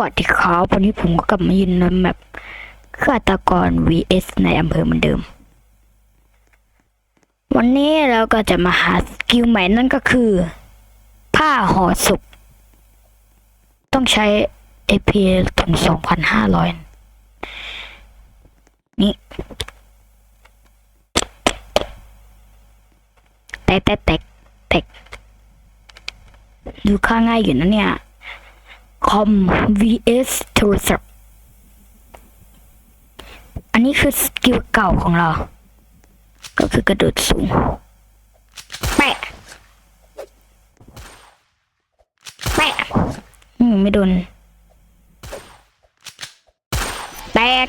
วัสดีครับวันนี้ผมก็กลับมายืนในแมปฆาตกร vs ในอำเภอเหมือนเดิม วันนี้เราก็จะมาหาสกิลใหม่นั่นก็คือ ผ้าห่อศพต้องใช้ AP ถึง 2,500 นี่ แตกแตกแตกแตกดูค่าง่ายอยู่นะเนี่ย คอม vs โทรศัพท์อันนี้คือสกิลเก่าของเรา ก็คือกระโดดสูงแปะแปะอืมไม่โดนแตก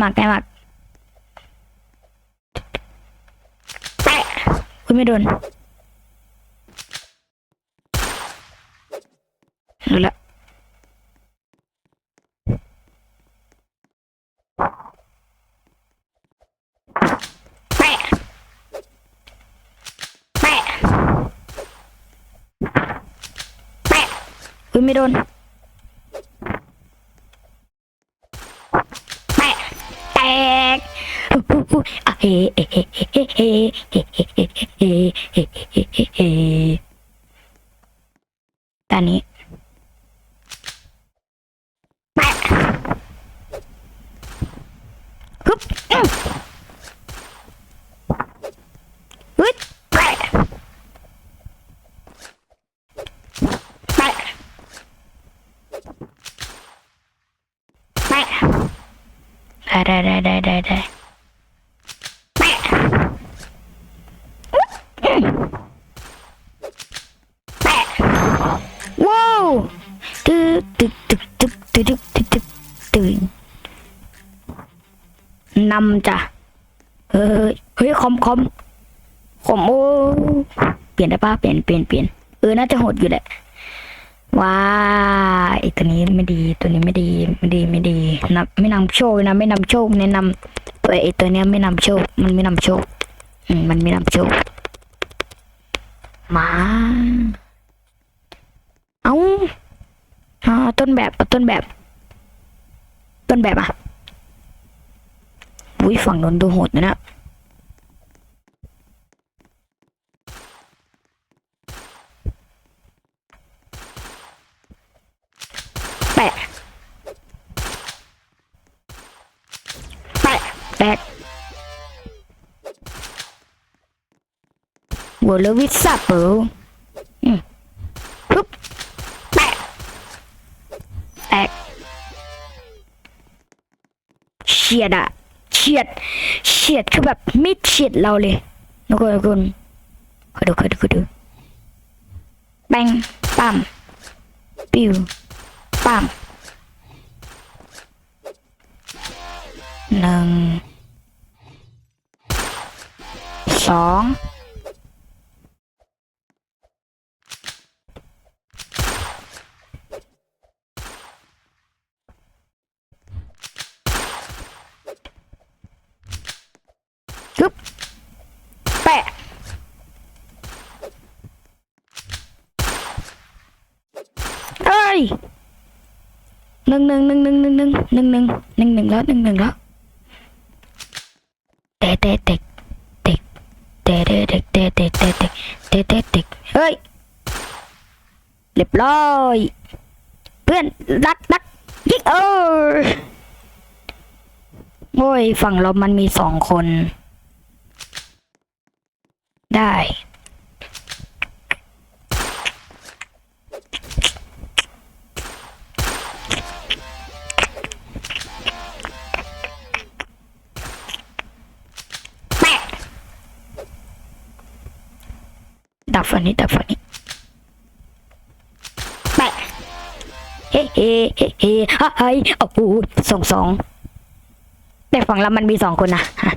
แกมักแกมักแปะคุณไม่โดนรู้ละแปะแปะแปะอุ้ยไม่โดน ตอนนี้แปะฮึบอืมฮึดแปะแปะแปได้ได้ได้ได้ได้ำจ้ะเฮ้ยเฮ้ยคอมคอมคอมโอ้เปลี่ยนได้ปะเปลี่ยนเปลี่ยนเปลี่ยนเออน่าจะโหดอยู่แหละว้าไอตัวนี้ไม่ดีตัวนี้ไม่ดีไม่ดีไม่ดีนำไม่นำโชคนะไม่นำโชคแนะนำตัวไอตัวเนี้ยไม่นำโชคมันไม่นำโชคอืมันไม่นำโชคมาเอาต้นแบบต้นแบบ ต้นแบบอะ อุ้ยฝั่งนนดูโหดนะเนะแปะแปะแปะหัวเลวิสับเปออืมปุ๊บแปะแปะเฉียดอะ เฉียดเฉียดคือแบบมิดเฉียดเราเลยทุกคนทุกคนขอดูขอดูขอดูแบงปั๊มปิวปั๊มหนึ่งสองกึบแปะเอ้ย หนึ่งหนึ่งหนึ่งหนึ่งหนึ่งหนึ่งหนึ่งหนึ่งหนึ่งหนึ่งแล้วหนึ่งหนึ่งแล้วเตะเตะเตะเตะเตะเตะเตะเตะเตะเตะเตะเตะเตะเฮ้ยเรียบร้อยเพื่อนรัดรัดยิงเออโอ้ยฝั่งเรามันมีสองคน ได้ ฝันนี้ดับฝันนี้แปะเฮ้เฮ้เฮ้เฮ้ฮ่าไฮโอ้โหสองสองแต่ฝั่งเรามันมีสองคนนะฮะ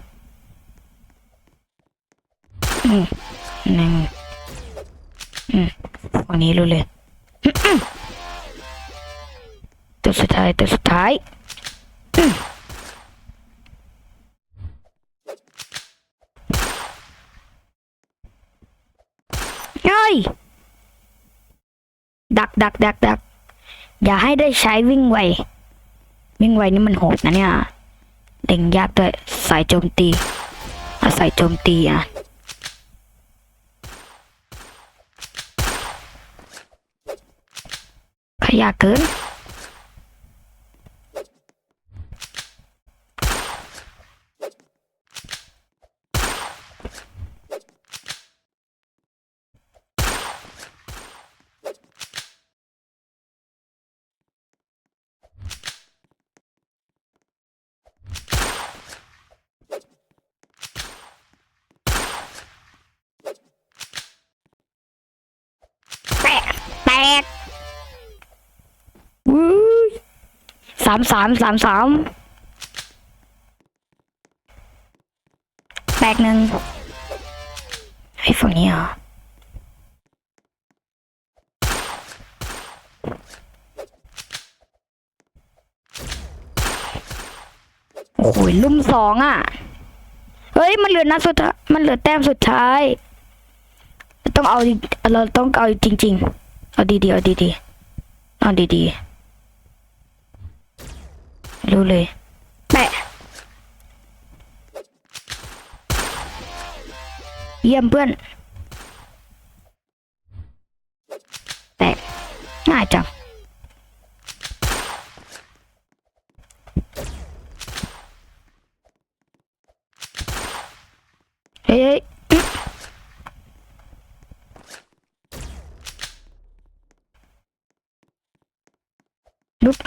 อืมหนึ่งอืมฝั่งนี้รู้เลยอือืมตัวสุดท้ายตัวสุดท้ายอืมเฮ้ย ดักดักดักดักอย่าให้ได้ใช้วิ่งไว วิ่งไวนี่มันโหดนะเนี่ยเด้งยากด้วยสายโจมตีอาศัยโจมตีอะขยะเกิน แตกแตกวู้ยสามสามสามสามแตกหนึ่งไอ้ฝั่งนี้เหรอโอ้โหลุ่มสองอะ เฮ้ย มันเหลือนัดสุดท้าย มันเหลือแต้มสุดท้าย ต้องเอา เราต้องเอาจริง ๆ เอาดีๆ เอาดีๆ เอาดีๆ รู้เลยแปะเยี่ยมเพื่อนแตกง่ายจังเฮ้ยลุก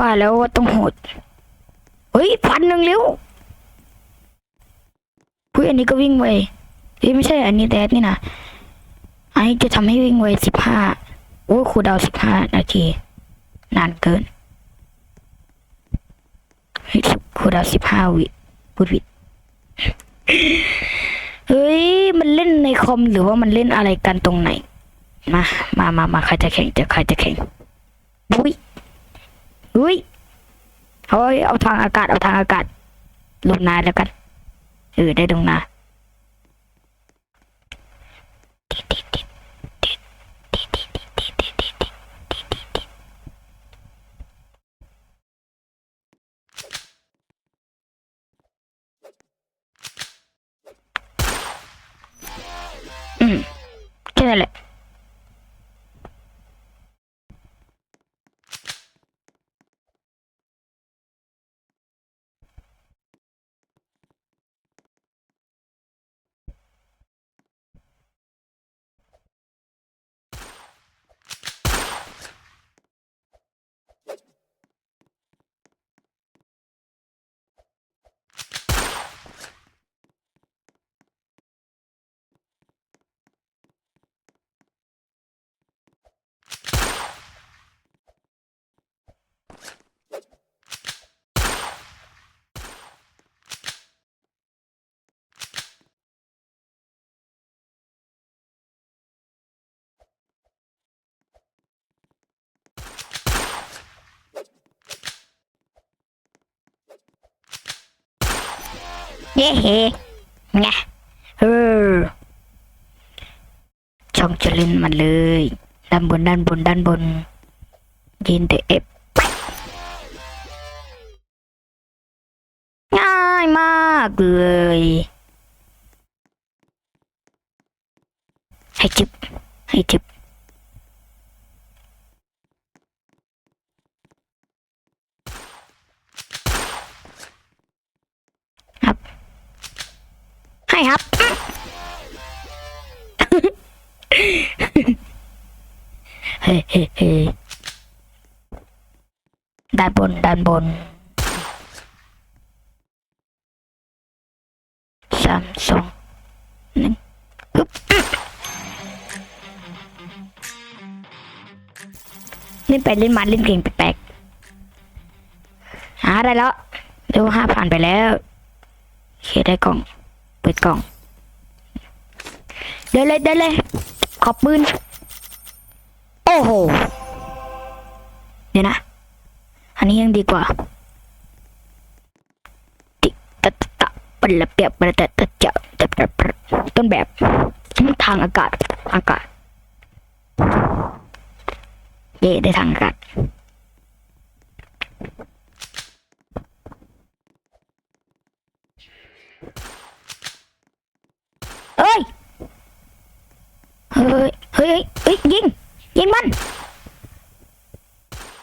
ว่าแล้วว่าต้องโหด เฮ้ยพันหนึ่งเร็วพุ้ยอันนี้ก็วิ่งไวเฮ้ยไม่ใช่อันนี้แดดนี่นะอันนี้จะทำให้วิ่งไวสิบห้าโอ้ครูดาวสิบห้านาที นานเกินครูดาวสิบห้าวิพูดผิดเฮ้ย มันเล่นในคอมหรือว่ามันเล่นอะไรกันตรงไหน มา มามามาใครจะแข่งจะใครจะแข่งอุ้ย อุ้ยเฮ้ยเอาทางอากาศเอาทางอากาศ ลงนาแล้วกันเออได้ลงนาอืมแค่นั้นแหละ เย้เฮ้ไงเออช่องจะเล่นมันเลย ด้านบนด้านบนด้านบนยินเดเอฟง่ายมากเลยให้จิบให้จิบ ครับ เฮ้เฮ้เฮ้ด้านบนด้านบนสามสองหนึ่งปึ๊เล่นไปเล่นมาเล่นเก่งแปลกหาได้แล้วเร็วห้าผ่านไปแล้วเขีคได้กล่อง เปิดกล่อง เดินเลยเดินเลย ขอบปืน โอ้โห เดี๋ยวนะ อันนี้ยังดีกว่า ติตะตะปละเปียบปะละตะตะจะตะปะปะต้นแบบทางอากาศ อากาศ เย่ได้ทางอากาศ เฮ้ย เฮ้ยเฮ้ยเฮ้ยยิงยิงมัน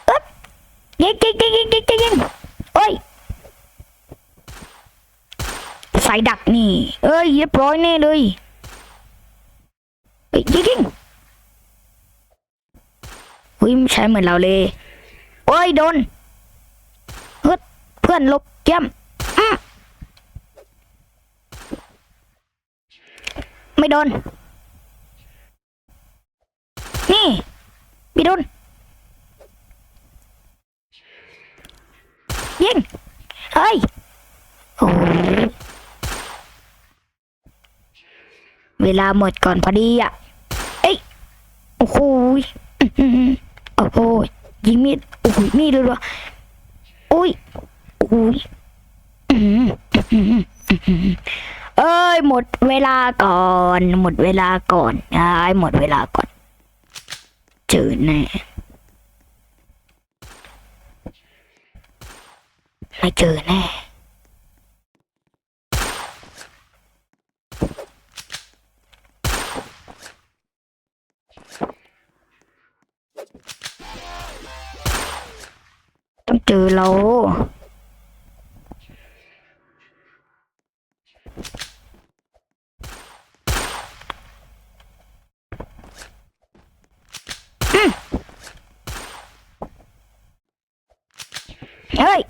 เอ๊บยิงยิงยิงยิงยิงยิงเอ้ยใส่ดักนี่ เอ้ยเรียบร้อยแน่เลยเฮ้ยยิงยิงเฮ้ยไม่ใช่เหมือนเราเลยโอ้ยโดนเฮ้ยเพื่อนลบเยี่ยมไม่โดน พี่โดนยิงเฮ้ยโอ้เวลาหมดก่อนพอดีอะ เอ้ย โอ้โหยอ๋อโอ้โหยิงมีด โอ้โหมีดเลยวะโอ้ยโอ้ยเอ้ย หมดเวลาก่อน หมดเวลาก่อนอ้ายหมดเวลาก่อน เจอแน่ไม่เจอแน่ต้องเจอเรา เฮ้ย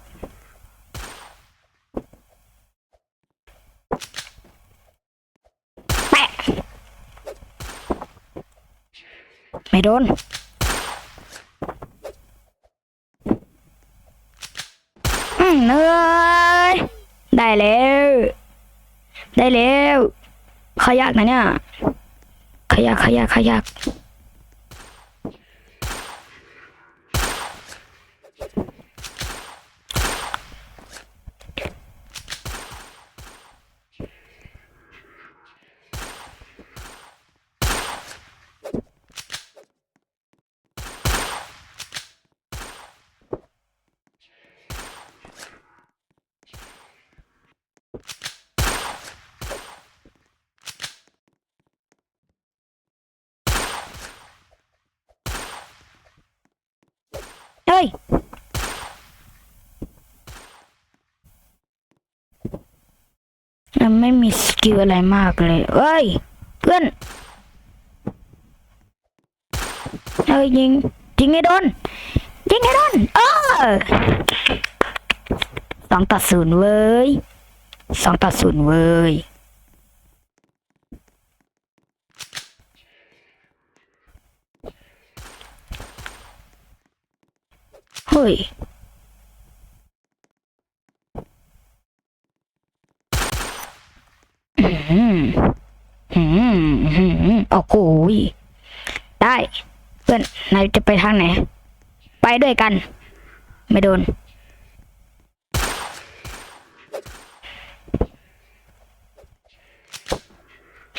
แปะไม่โดนอืมเอ้ยได้แล้ว ได้แล้ว ขยักนะเนี่ย ขยักขยักขยัก ไม่มีสกิลอะไรมากเลยเอ้ย เพื่อนเอ้ยยิงยิงให้โดนยิงให้โดนเออสองต่อศูนย์เว้ยสองต่อศูนย์เว้ยเฮ้ย อืมอืมอืม โอ้โหได้ เพื่อนนายจะไปทางไหน ไปด้วยกัน ไม่โดน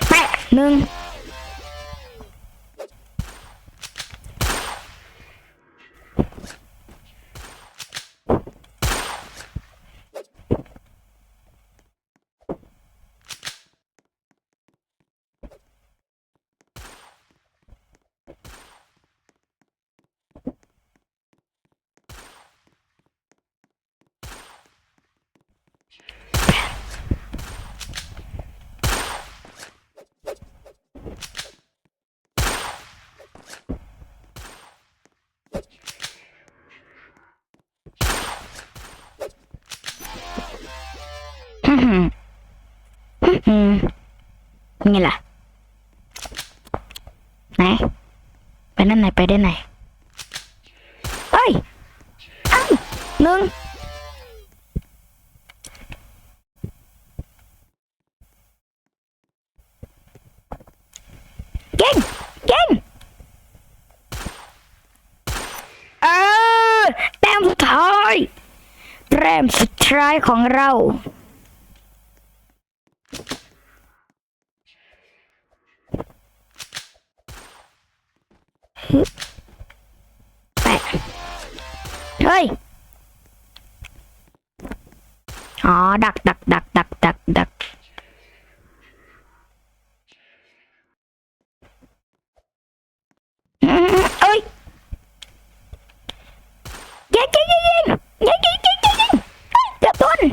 แปะหนึ่ง อืมอืมไงล่ะ ไหน ไปนั่นไหนไปได้ไหนหนึ่งเก่งเก่งเออแต้มสุดท้ายแต้มสุดท้ายของเรา อ๋อดักดักดักดักดักดักอืมเอ้ยยิงยิงยิงยิงยิงยิงยิงยิงยิงเฮ้ย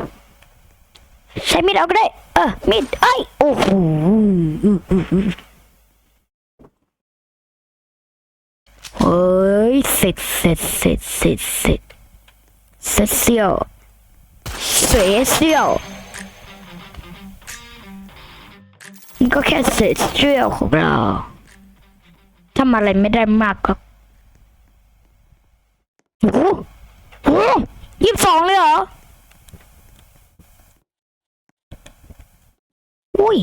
เสียยวมันก็แค่เศษเสี้ยวของเราทำอะไรไม่ได้มากครับโอ้โยี่สิบสองเลยเหรอ อุ้ย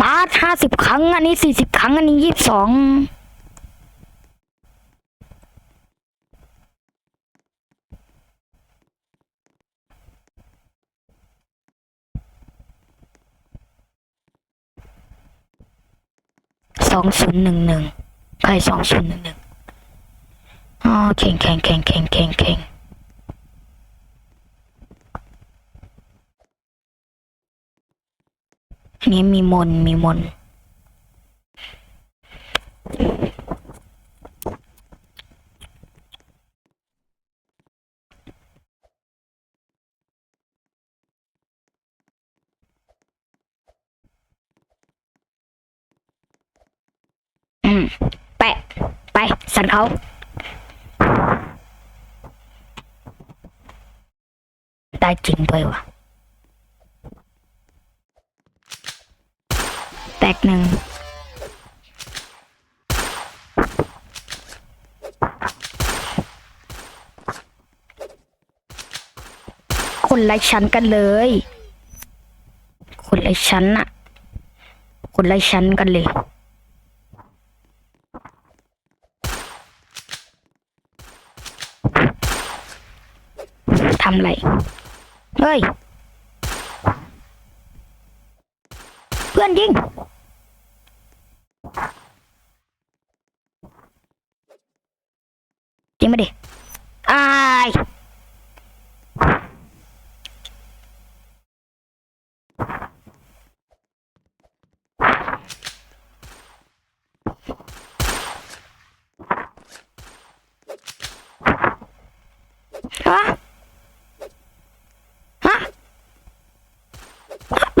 ปาห้าสิบครั้ง อันนี้สี่สิบครั้ง อันนี้ยี่สิบสอง องศูนย์หนึ่งหนึ่งใครสองศูนย์หนึ่งหนึ่งอ๋อเข่งเข่งเข่งเข่งเข่งเข่งนี้มีมนมีมนต์อืม แปะ ซันเขาได้จริงด้วยวะแตกหนึ่งคนละชั้นกันเลย คนละชั้นอะคนละชั้นกันเลย ไหล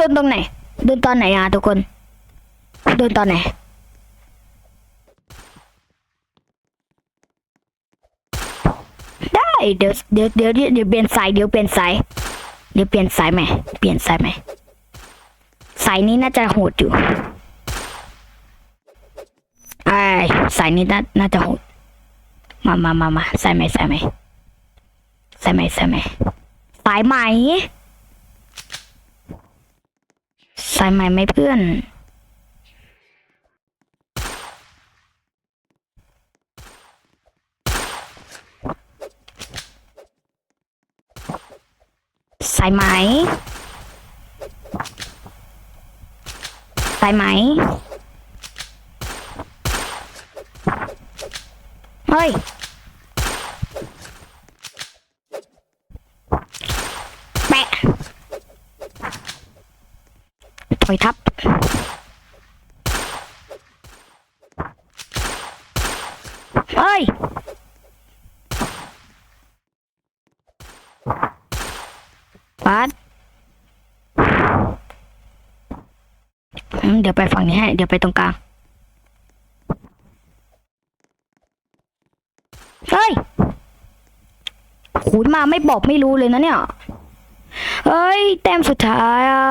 นตรงไหน เดินตอนไหนอะทุกคน เดินตอนไหน ได้ เดี๋ยวเดี๋ยวเดี๋ยวเดี๋ยวเปลี่ยนสายเดี๋ยวเปลี่ยนสายเดี๋ยวเปลี่ยนสายไหมเปลี่ยนสายไหมสายนี้น่าจะโหดอยู่ไอ้สายนี้น่าน่าจะโหดมามามามาสายไหมสายไหมสายไหมสายไหมสายไหม สายใหม่ไหมเพื่อน สายไหม สายไหม เฮ้ย แปะ ถอยทับ เฮ้ยปัดเดี๋ยวไปฝั่งนี้ให้ เดี๋ยวไปตรงกลาง เฮ้ยขูดมาไม่บอกไม่รู้เลยนะเนี่ย เฮ้ย แต้มสุดท้ายอะ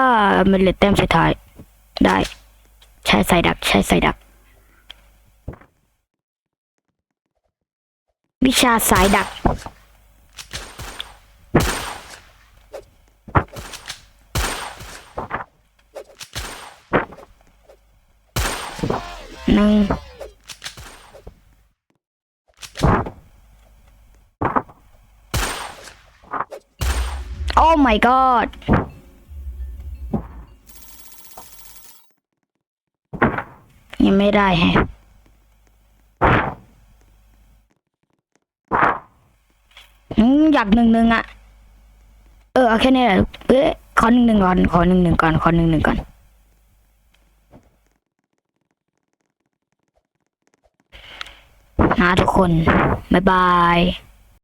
มันเหลือแต้มสุดท้าย ได้ ใช้ใส่ดัก ใช้ใส่ดัก วิชาสายดัก หนึ่ง my god ยังไม่ได้แฮะอยากหนึ่งหนึ่งอะเออเอาแค่นี้แหละเอ้ยขอหนึ่งหนึ่งก่อน ขอหนึ่งหนึ่งก่อน ขอหนึ่งหนึ่งก่อน นะทุกคน บ๊ายบาย